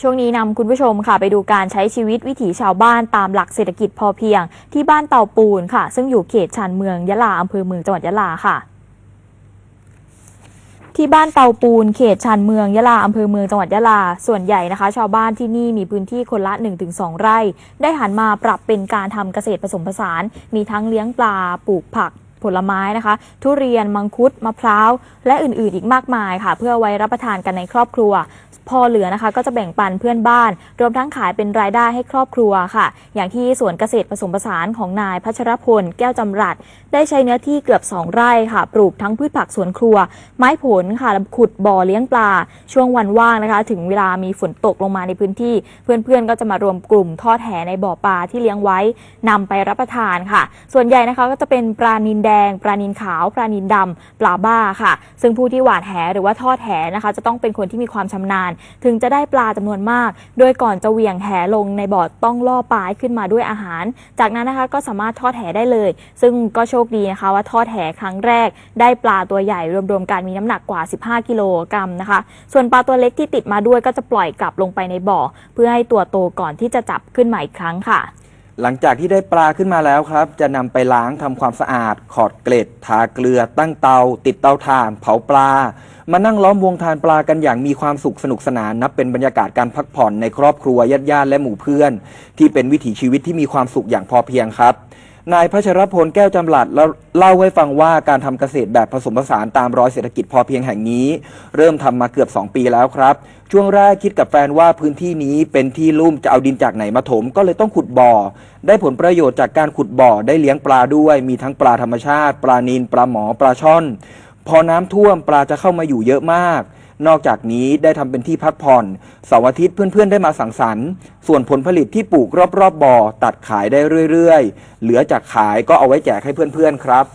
ช่วงนี้นำคุณผู้ชมค่ะไปดูการใช้ชีวิตวิถีชาวบ้านตามหลักเศรษฐกิจพอเพียง ที่บ้านเตาปูนค่ะ ซึ่งอยู่เขตชานเมืองยะลาอำเภอเมืองจังหวัดยะลาค่ะ ที่บ้านเตาปูนเขตชานเมืองยะลาอำเภอเมืองจังหวัดยะลา ส่วนใหญ่นะคะ ชาวบ้านที่นี่มีพื้นที่คนละ 1-2 ไร่ ได้หันมาปรับเป็นการทำเกษตรผสมผสาน มีทั้งเลี้ยงปลาปลูกผักผลไม้นะคะ ทุเรียนมังคุดมะพร้าว และอื่นๆ อีกมากมายค่ะ เพื่อไว้รับประทานกันในครอบครัว พอเหลือนะคะ ก็จะแบ่งปันเพื่อนบ้าน รวมทั้งขายเป็นรายได้ให้ครอบครัวค่ะ อย่างที่สวนเกษตรผสมผสานของนายพัชรพล แก้วจำรัด ได้ใช้เนื้อที่เกือบ 2 ไร่ค่ะ ปลูกทั้งพืชผักสวนครัว ไม้ผลค่ะขุดบ่อเลี้ยงปลา ช่วงวันว่างนะคะ ถึงเวลามีฝนตกลงมาในพื้นที่ เพื่อนๆก็จะมารวมกลุ่มทอดแหในบ่อปลาที่เลี้ยงไว้นำไปรับประทานค่ะ ส่วนใหญ่นะคะก็จะเป็นปลานินแดง ปลานินขาว ปลานินดำปลาบ้าค่ะ ซึ่งผู้ที่หวานแหหรือว่าทอดแหนะคะ จะต้องเป็นคนที่มีความชำนาญถึงจะได้ปลาจำนวนมาก โดยก่อนจะเหวี่ยงแหลงในบ่อต้องล่อปลาให้ขึ้นมาด้วยอาหาร จากนั้นนะคะก็สามารถทอดแหได้เลย ซึ่งก็โชคดีนะคะว่าทอดแหครั้งแรก ได้ปลาตัวใหญ่รวมๆกันมีน้ำหนักกว่า 15 กิโลกรัมนะคะ ส่วนปลาตัวเล็กที่ติดมาด้วยก็จะปล่อยกลับลงไปในบ่อ เพื่อให้ตัวโตก่อนที่จะจับขึ้นมาอีกครั้งค่ะ หลังจากที่ได้ปลาขึ้นมาแล้วครับ จะนำไปล้างทำความสะอาด ขอดเกล็ด ทาเกลือ ตั้งเตา ติดเตาถ่าน เผาปลา มานั่งล้อมวงทานปลากันอย่างมีความสุขสนุกสนานนับเป็นบรรยากาศการพักผ่อนในครอบครัวญาติญาติๆและหมู่เพื่อน ที่เป็นวิถีชีวิตที่มีความสุขอย่างพอเพียงครับ นายพัชรพลแก้วจำหลัดเล่าให้ฟังว่าการทำเกษตรแบบผสมผสานตามรอยเศรษฐกิจพอเพียงแห่งนี้ เริ่มทำมาเกือบ 2 ปีแล้วครับ ช่วงแรกคิดกับแฟนว่าพื้นที่นี้เป็นที่ลุ่มจะเอาดินจากไหนมาถมก็เลยต้องขุดบ่อ ได้ผลประโยชน์จากการขุดบ่อได้เลี้ยงปลาด้วยมีทั้งปลาธรรมชาติ ปลานิลปลาหมอปลาช่อน พอน้ำท่วมปลาจะเข้ามาอยู่เยอะมาก นอกจากนี้ได้ทำเป็นที่พักผ่อนเสาร์อาทิตย์เพื่อนๆได้มาสังสรรค์ ส่วนผลผลิตที่ปลูกรอบๆบ่อตัดขายได้เรื่อยๆ เหลือจากขายก็เอาไว้แจกให้เพื่อนๆครับ